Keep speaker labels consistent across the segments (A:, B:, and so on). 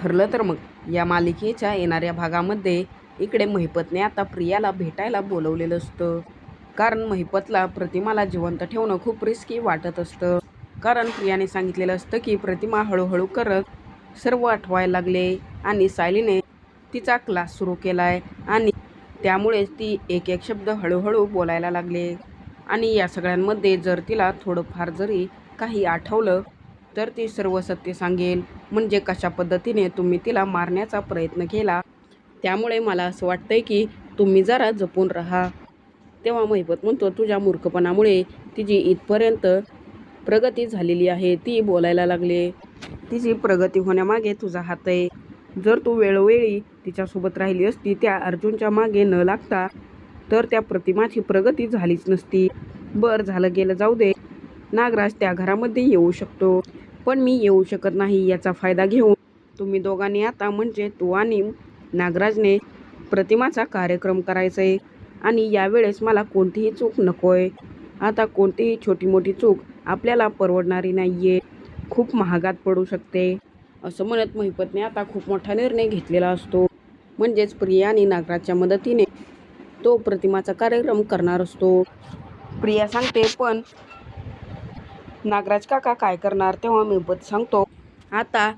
A: ठरलं तर मग. या मालिकेच्या येणाऱ्या भागामध्ये इकडे महिपतने आता प्रियाला भेटायला बोलवलेलं असतं. कारण महिपतला प्रतिमाला जिवंत ठेवणं खूप रिस्की वाटत असतं. कारण प्रियाने सांगितलेलं असतं की प्रतिमा हळूहळू करत सर्व आठवायला लागले आणि सायलीने तिचा क्लास सुरू केलाय आणि त्यामुळेच ती एक एक शब्द हळूहळू बोलायला लागले. आणि या सगळ्यांमध्ये जर तिला थोडंफार जरी काही आठवलं तर ती सर्व सत्य सांगेल. म्हणजे कशा पद्धतीने तुम्ही तिला मारण्याचा प्रयत्न केला? त्यामुळे मला असं वाटतंय की तुम्ही जरा जपून राहा. तेव्हा महिपत म्हणतो तुझ्या मूर्खपणामुळे तिची इथपर्यंत प्रगती झालेली आहे. ती बोलायला लागले. तिची प्रगती होण्यामागे तुझा हात आहे. जर तू वेळोवेळी तिच्यासोबत राहिली असती त्या अर्जुनच्या मागे न लागता तर त्या प्रतिमाची प्रगती झालीच नसती. बर झालं गेलं जाऊ दे. नागराज त्या घरामध्ये येऊ शकतो. पण मी येऊ शकत नाही याचा फायदा घेऊन. तुम्ही दोघांनी आता म्हणजे तू आणि नागराजने प्रतिमाचा कार्यक्रम करायचा आहे आणि यावेळेस मला कोणतीही चूक नको आहे आता कोणतीही छोटी मोठी चूक आपल्याला परवडणारी नाही आहे खूप महागात पडू शकते. असं म्हणत महिपतने आता खूप मोठा निर्णय घेतलेला असतो. म्हणजेच प्रिया आणि नागराजच्या मदतीने तो प्रतिमाचा कार्यक्रम करणार असतो. प्रिया सांगते पण नागराज काका काय करणार तेव्हा मी पत सांगतो. आता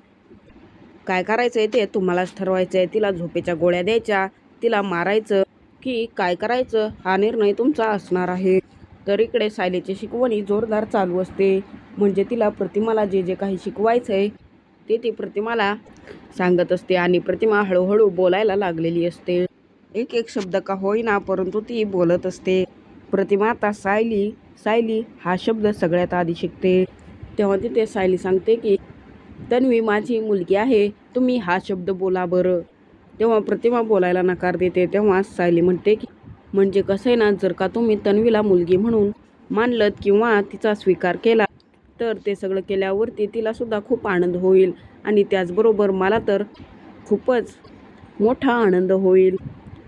A: काय करायचं आहे ते तुम्हालाच ठरवायचं आहे तिला झोपेच्या गोळ्या द्यायच्या तिला मारायचं की काय करायचं हा निर्णय तुमचा असणार आहे. तर इकडे सायलीची शिकवणी जोरदार चालू असते. म्हणजे तिला प्रतिमाला जे जे काही शिकवायचं आहे ते ती प्रतिमाला सांगत असते आणि प्रतिमा हळूहळू बोलायला लागलेली असते. एक एक शब्द का होईना परंतु ती बोलत असते. प्रतिमा आता सायली सायली हा शब्द सगळ्यात आधी शिकते. तेव्हा तिथे सायली सांगते की तन्वी माझी मुलगी आहे तुम्ही हा शब्द बोला बरं. तेव्हा प्रतिमा बोलायला नकार देते. तेव्हा सायली म्हणते की म्हणजे कसं आहे ना जर का तुम्ही तन्वीला मुलगी म्हणून मानलत किंवा तिचा स्वीकार केला तर ते सगळं केल्यावरती तिलासुद्धा खूप आनंद होईल आणि त्याचबरोबर मला तर खूपच मोठा आनंद होईल.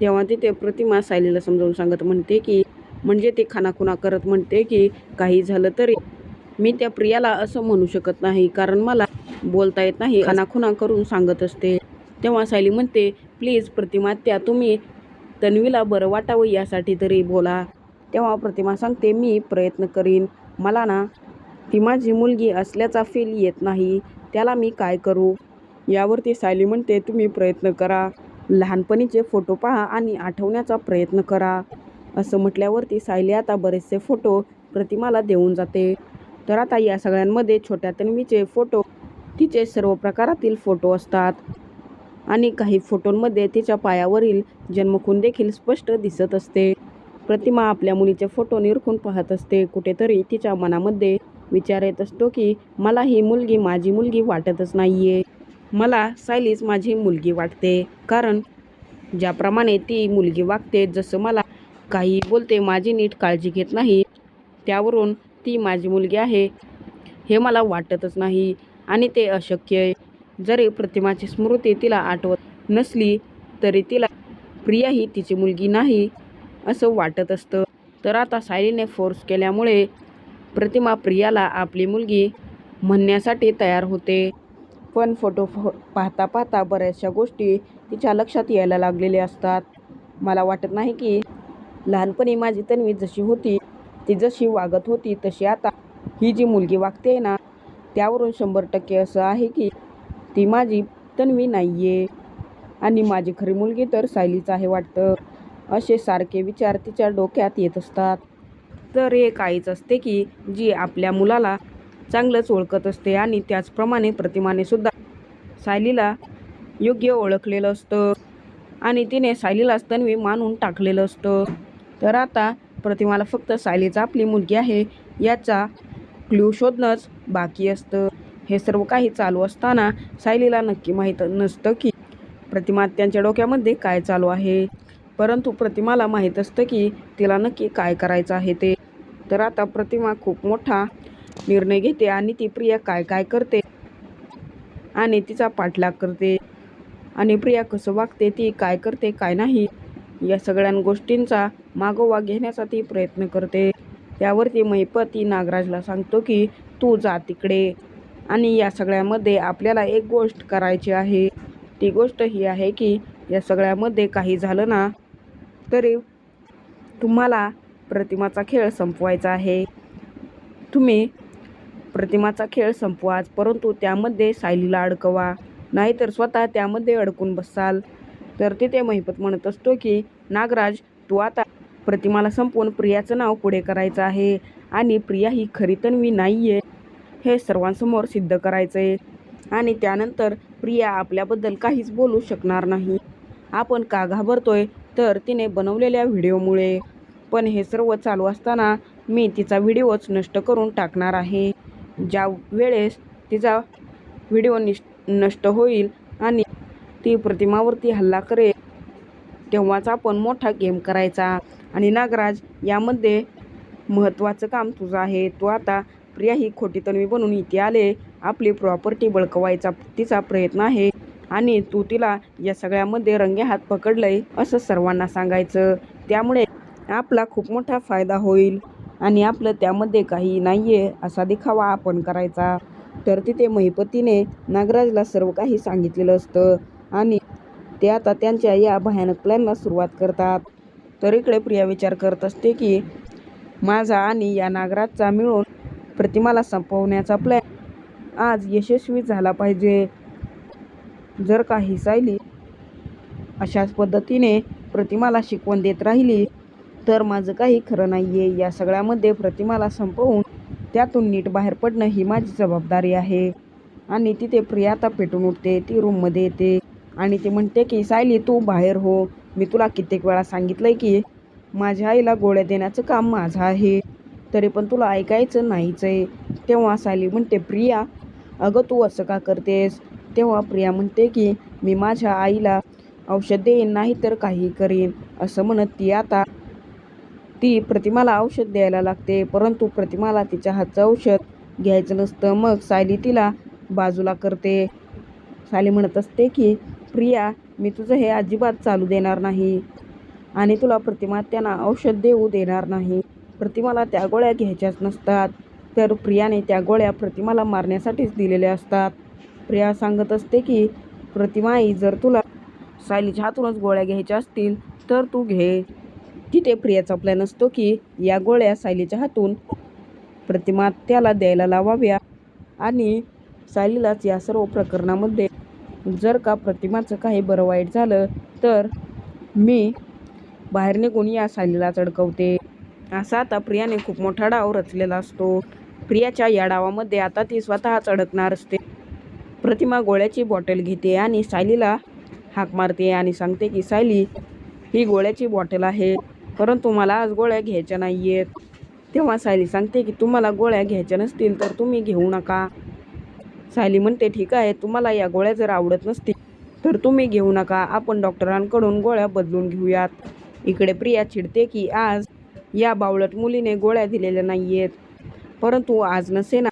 A: तेव्हा तिथे प्रतिमा सायलीला समजावून सांगत म्हणते की म्हणजे ते खानाखुणा करत म्हणते की काही झालं तरी मी त्या प्रियाला असं म्हणू शकत नाही कारण मला बोलता येत नाही खानाखुणा करून सांगत असते. तेव्हा सायली म्हणते प्लीज प्रतिमा त्या तुम्ही तन्वीला बरं वाटावं यासाठी तरी बोला. तेव्हा प्रतिमा सांगते मी प्रयत्न करीन. मला ना ती माझी मुलगी असल्याचा फील येत नाही. त्याला मी काय करू? यावरती सायली म्हणते तुम्ही प्रयत्न करा. लहानपणीचे फोटो पहा आणि आठवण्याचा प्रयत्न करा. असं म्हटल्यावरती सायली आता बरेचसे फोटो प्रतिमाला देऊन जाते. तर आता या सगळ्यांमध्ये छोट्या तन्वीचे फोटो तिचे सर्व प्रकारातील फोटो असतात. आणि काही फोटोंमध्ये तिच्या पायावरील जन्मखून देखील स्पष्ट दिसत असते. प्रतिमा आपल्या मुलीचे फोटो निरखून पाहत असते. कुठेतरी तिच्या मनामध्ये विचार येत असतो की मला ही मुलगी माझी मुलगी वाटतच नाहीये. मला सायलीच माझी मुलगी वाटते. कारण ज्याप्रमाणे ती मुलगी वागते जसं मला काही बोलते माझी नीट काळजी घेत नाही. त्यावरून ती माझी मुलगी आहे. हे मला वाटतच नाही आणि ते अशक्य आहे. जरी प्रतिमाची स्मृती तिला आठवत नसली तरी तिला प्रिया ही तिची मुलगी नाही असं वाटत असतं. तर आता सायलीने फोर्स केल्यामुळे प्रतिमा प्रियाला आपली मुलगी म्हणण्यासाठी तयार होते. पण फोटो फो पाहता पाहता बऱ्याचशा गोष्टी तिच्या लक्षात यायला लागलेल्या असतात. मला वाटत नाही की लहानपणी माझी तन्वी जशी होती ती जशी वागत होती तशी आता ही जी मुलगी वागते ना त्यावरून शंभर टक्के असं आहे की ती माझी तन्वी नाही आहे आणि माझी खरी मुलगी तर सायलीच आहे वाटतं. असे सारखे विचार तिच्या डोक्यात येत असतात. तर एक आईच असते की जी आपल्या मुलाला चांगलंच ओळखत असते आणि त्याचप्रमाणे प्रतिमाने सुद्धा सायलीला योग्य ओळखलेलं असतं. आणि तिने सायलीलाच तन्वी मानून टाकलेलं असतं. तर आता प्रतिमाला फक्त सायलीच आपली मुलगी आहे याचा क्ल्यू शोधणंच बाकी असतं. हे सर्व काही चालू असताना सायलीला नक्की माहीत नसतं की प्रतिमा त्यांच्या डोक्यामध्ये काय चालू आहे. परंतु प्रतिमाला माहीत असतं की तिला नक्की काय करायचं आहे ते. तर आता प्रतिमा खूप मोठा निर्णय घेते आणि ती प्रिया काय काय करते आणि तिचा पाठलाग करते. आणि प्रिया कसं वागते ती काय करते काय नाही. या सगळ्या गोष्टींचा मागोवा घेण्याचा ती प्रयत्न करते. त्यावरती महिपती नागराजला सांगतो की तू जा तिकडे. आणि या सगळ्यामध्ये आपल्याला एक गोष्ट करायची आहे. ती गोष्ट ही आहे की या सगळ्यामध्ये काही झालं ना तरी तुम्हाला प्रतिमाचा खेळ संपवायचा आहे. तुम्ही प्रतिमाचा खेळ संपवाच परंतु त्यामध्ये सायलीला अडकवा. नाहीतर स्वतः त्यामध्ये अडकून बसाल. तर तिथे महिपत म्हणत असतो की नागराज तू आता प्रतिमाला संपवून प्रियाचं नाव पुढे करायचं आहे आणि प्रिया ही खरी तन्वी नाही आहे हे सर्वांसमोर सिद्ध करायचं आहे आणि त्यानंतर प्रिया आपल्याबद्दल काहीच बोलू शकणार नाही. आपण का घाबरतोय? तर तिने बनवलेल्या व्हिडिओमुळे. पण हे सर्व चालू असताना मी तिचा व्हिडिओच नष्ट करून टाकणार आहे. ज्या वेळेस तिचा व्हिडिओ निष् नष्ट होईल आणि ती प्रतिमावरती हल्ला करेल. तेव्हाच आपण मोठा गेम करायचा. आणि नागराज यामध्ये महत्त्वाचं काम तुझं आहे. तू आता प्रिया ही खोटी तन्वी बनून इथे आले. आपली प्रॉपर्टी बळकवायचा तिचा प्रयत्न आहे. आणि तू तिला या सगळ्यामध्ये रंगे हात पकडलंय असं सर्वांना सांगायचं. त्यामुळे आपला खूप मोठा फायदा होईल. आणि आपलं त्यामध्ये काही नाही आहे असा दिखावा आपण करायचा. तर तिथे महिपतीने नागराजला सर्व काही सांगितलेलं असतं. आणि ते आता त्यांच्या या भयानक प्लॅनला सुरुवात करतात. तर इकडे प्रिया विचार करत असते की माझा आणि या नागराजचा मिळून प्रतिमाला संपवण्याचा प्लॅन आज यशस्वी झाला पाहिजे. जर काही सायली अशाच पद्धतीने प्रतिमाला शिकवण देत राहिली तर माझं काही खरं नाही आहे या सगळ्यामध्ये प्रतिमाला संपवून त्यातून नीट बाहेर पडणं ही माझी जबाबदारी आहे. आणि तिथे प्रिया आता पेटून उठते. ती रूममध्ये येते. आणि ती म्हणते की सायली तू बाहेर हो. मी तुला कित्येक वेळा सांगितलं आहे की माझ्या आईला गोळ्या देण्याचं काम माझं आहे. तरी पण तुला ऐकायचं नाहीच आहे तेव्हा सायली म्हणते प्रिया अगं तू असं का करतेस? तेव्हा प्रिया म्हणते की मी माझ्या आईला औषध देईन नाही तर काही करीन. असं म्हणत ती आता ती प्रतिमाला औषध द्यायला लागते. परंतु प्रतिमाला तिच्या हातचं औषध घ्यायचं नसतं. मग सायली तिला बाजूला करते. सायली म्हणत असते की प्रिया मी तुझं हे अजिबात चालू देणार नाही. आणि तुला प्रतिमा त्यांना औषध देऊ देणार नाही. प्रतिमाला त्या गोळ्या घ्यायच्याच नसतात. तर प्रियाने त्या गोळ्या प्रतिमाला मारण्यासाठीच दिलेल्या असतात. प्रिया सांगत असते की प्रतिमा आई जर तुला सायलीच्या हातूनच गोळ्या घ्यायच्या असतील तर तू घे. तिथे प्रियाचा प्लॅन असतो की या गोळ्या सायलीच्या हातून प्रतिमा त्याला द्यायला लावाव्या. आणि सायलीलाच या सर्व प्रकरणामध्ये जर का प्रतिमाचं काही बरं वाईट झालं तर मी बाहेर निघून या सालीला अडकवते असा आता प्रियाने खूप मोठा डाव रचलेला असतो. प्रियाच्या या डावामध्ये आता ती स्वतःच अडकणार असते. प्रतिमा गोळ्याची बॉटल घेते आणि सायलीला हाक मारते आणि सांगते की सायली ही गोळ्याची बॉटल आहे परंतु मला आज गोळ्या घ्यायच्या नाही आहेत तेव्हा सायली सांगते की तुम्हाला गोळ्या घ्यायच्या नसतील तर तुम्ही घेऊ नका. सायली म्हणते ठीक आहे तुम्हाला या गोळ्या जर आवडत नसतील तर तुम्ही घेऊ नका. आपण डॉक्टरांकडून गोळ्या बदलून घेऊयात. इकडे प्रिया चिडते की आज या बावळट मुलीने गोळ्या दिलेल्या नाही आहेत परंतु आज नसे ना.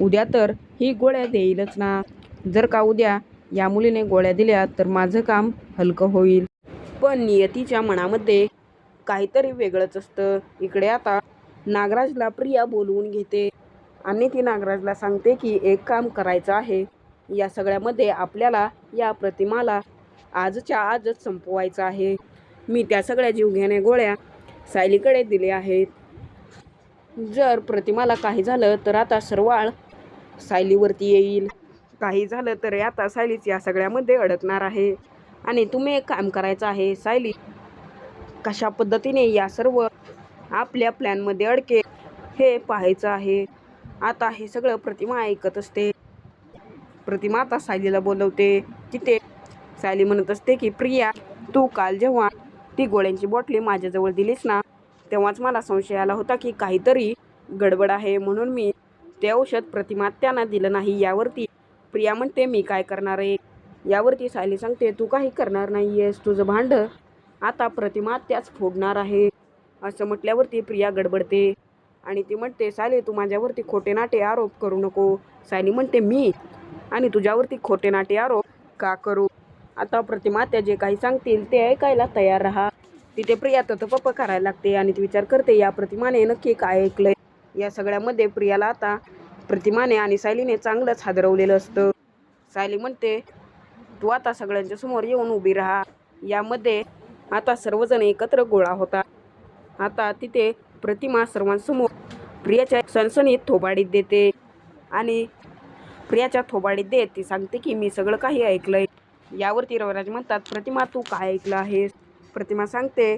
A: उद्या तर ही गोळ्या देईलच ना. जर का उद्या या मुलीने गोळ्या दिल्या तर माझं काम हलकं होईल. पण नियतीच्या मनामध्ये काहीतरी वेगळंच असतं. इकडे आता नागराजला प्रिया बोलवून घेते. आणि ती नागराजला सांगते की एक काम करायचं आहे. या सगळ्यामध्ये आपल्याला या प्रतिमाला आजच्या आजच संपवायचं आहे. मी त्या सगळ्या जीवघेण्या गोळ्या सायलीकडे दिले आहेत. जर प्रतिमाला काही झालं तर आता सरवाळ सायलीवरती येईल. काही झालं तर आता सायलीच या सगळ्यामध्ये अडकणार आहे. आणि तुम्ही एक काम करायचं आहे सायली कशा पद्धतीने या सर्व आपल्या प्लॅनमध्ये अडके हे पाहायचं आहे. आता हे सगळं प्रतिमा ऐकत असते. प्रतिमा आता सायलीला बोलवते. तिथे सायली म्हणत असते की प्रिया तू काल जेव्हा ती गोळ्यांची बॉटली माझ्याजवळ दिलीस ना तेव्हाच मला संशय आला होता की काहीतरी गडबड आहे म्हणून मी ते औषध प्रतिमा त्यांना दिलं नाही. यावरती प्रिया म्हणते मी काय करणार आहे? यावरती सायली सांगते तू काही करणार नाही आहेस तुझं भांडं आता प्रतिमा त्याच फोडणार आहे. असं म्हटल्यावरती प्रिया गडबडते. आणि ती म्हणते सायली तू माझ्यावरती खोटे नाटे आरोप करू नको. सायली म्हणते मी? आणि तुझ्यावरती खोटे नाटे आरोप का करू? आता प्रतिमा त्या जे काही सांगतील ते ऐकायला तयार राहा. तिथे प्रिया ततपप करायला लागते आणि ती विचार करते या प्रतिमाने नक्की काय ऐकलंय? या सगळ्यामध्ये प्रियाला आता प्रतिमाने आणि सायलीने चांगलंच हादरवलेलं असतं. सायली म्हणते तू आता सगळ्यांच्या समोर येऊन उभी राहा. यामध्ये आता सर्वजण एकत्र गोळा होता आता तिथे प्रतिमा सर्वांसमोर प्रियाच्या सणसणीत थोबाडीत देते. आणि प्रियाच्या थोबाडीत देत ती सांगते की मी सगळं काही ऐकलंय. यावरती रवराज म्हणतात प्रतिमा तू काय ऐकलं आहेस? प्रतिमा सांगते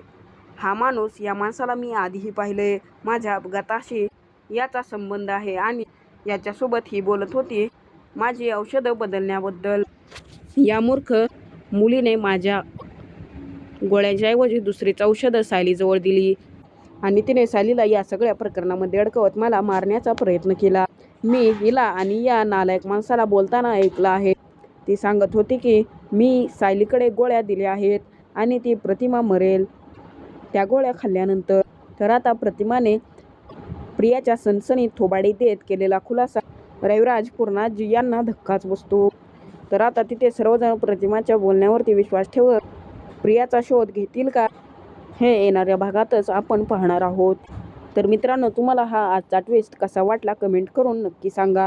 A: हा माणूस या माणसाला मी आधीही पाहिले माझ्या अपघाताशी याचा संबंध आहे आणि याच्यासोबत ही बोलत होती. माझी औषधं बदलण्याबद्दल. या मूर्ख मुलीने माझ्या गोळ्याच्याऐवजी दुसरीच औषधं सायलीजवळ दिली. आणि तिने सालीला या सगळ्या प्रकरणामध्ये अडकवत मला मारण्याचा प्रयत्न केला. मी हिला आणि या नालायक माणसाला बोलताना ऐकलं आहे. ती सांगत होती की मी सायलीकडे गोळ्या दिल्या आहेत आणि ती प्रतिमा मरेल. त्या गोळ्या खाल्ल्यानंतर तर आता प्रतिमाने प्रियाच्या सणसणीत थोबाडी देत केलेला खुलासा रविराज पूर्णाजी यांना धक्काच बसतो. तर आता तिथे सर्वजण प्रतिमाच्या बोलण्यावरती विश्वास ठेवत प्रियाचा शोध घेतील का? हे येणाऱ्या भागातच आपण पाहणार आहोत. तर मित्रांनो तुम्हाला हा आजचा ट्विस्ट कसा वाटला कमेंट करून नक्की सांगा.